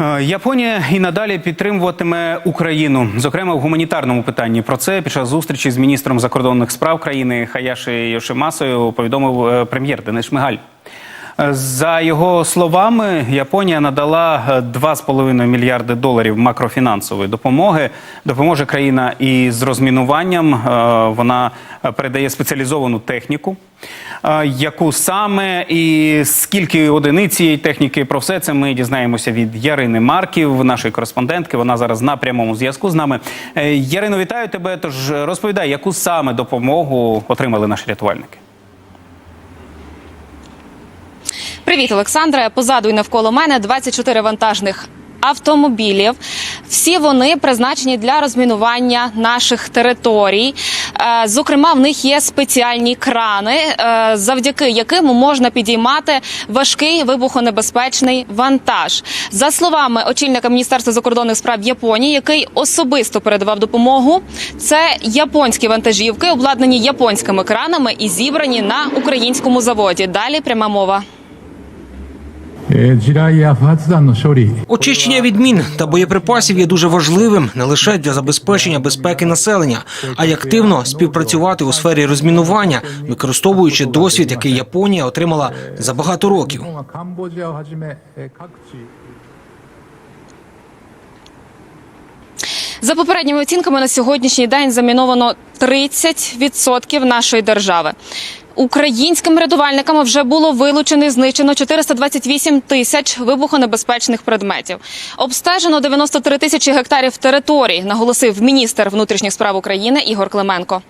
Е, Японія і надалі підтримуватиме Україну, зокрема в гуманітарному питанні. Про це під час зустрічі з міністром закордонних справ країни Хаяші Йошимасою повідомив е, прем'єр Денис Шмигаль. Е, За його словами, Японія надала е, 2,5 мільярди доларів макрофінансової допомоги. Допоможе країна і з розмінуванням. Вона передає спеціалізовану техніку. Е, Яку саме і скільки одиниць цієї техніки про все це ми дізнаємося від Ярини Марків, нашої кореспондентки. Вона зараз на прямому зв'язку з нами. Е, Ярино, вітаю тебе. Тож розповідай, яку саме допомогу отримали наші рятувальники. Привіт, Олександре. Позаду і навколо мене 24 вантажних автомобілів. Всі вони призначені для розмінування наших територій. Е, Зокрема, в них є спеціальні крани, е, завдяки яким можна підіймати важкий вибухонебезпечний вантаж. За словами очільника Міністерства закордонних справ Японії, який особисто передавав допомогу, це японські вантажівки, обладнані японськими кранами і зібрані на українському заводі. Далі пряма мова. えー地雷や不発弾の処理 Очищення від мін та боєприпасів є дуже важливим не лише для забезпечення безпеки населення, а й активно співпрацювати у сфері розмінування, використовуючи досвід, який Японія отримала за багато 日 років. 本はカンボジアをはじめえー各地 За попередніми оцінками на сьогоднішній день заміновано 30% нашої держави. Українськими рятувальниками вже було вилучено і знищено 428 тисяч вибухонебезпечних предметів. Обстежено 93 тисячі гектарів територій, наголосив міністр внутрішніх справ України Ігор Клименко.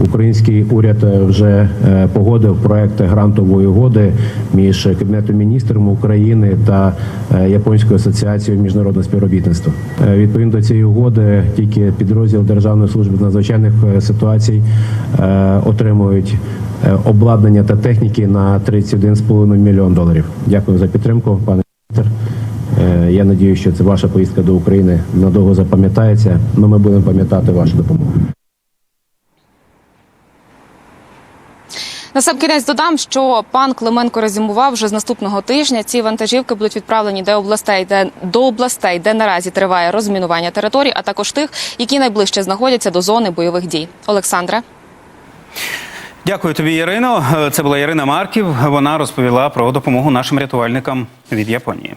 Український уряд е, вже е, погодив проект грантової угоди між Кабінетом міністрів України та е, Японською асоціацією міжнародного співробітництва. Відповідно до цієї угоди, тільки підрозділ Державної служби надзвичайних ситуацій отримують обладнання та техніки на 31,5 мільйон доларів. Дякую за підтримку, пане міністр. Я надію, що це ваша поїздка до України надовго запам'ятається. але ми будемо пам'ятати вашу допомогу. На сам кінець додам, що пан Клименко резюмував вже з наступного тижня. Ці вантажівки будуть відправлені до областей, де до областей, де наразі триває розмінування територій, а також тих, які найближче знаходяться до зони бойових дій. Олександре. Дякую тобі, Ірино. Це була Ірина Марків. Вона розповіла про допомогу нашим рятувальникам від Японії.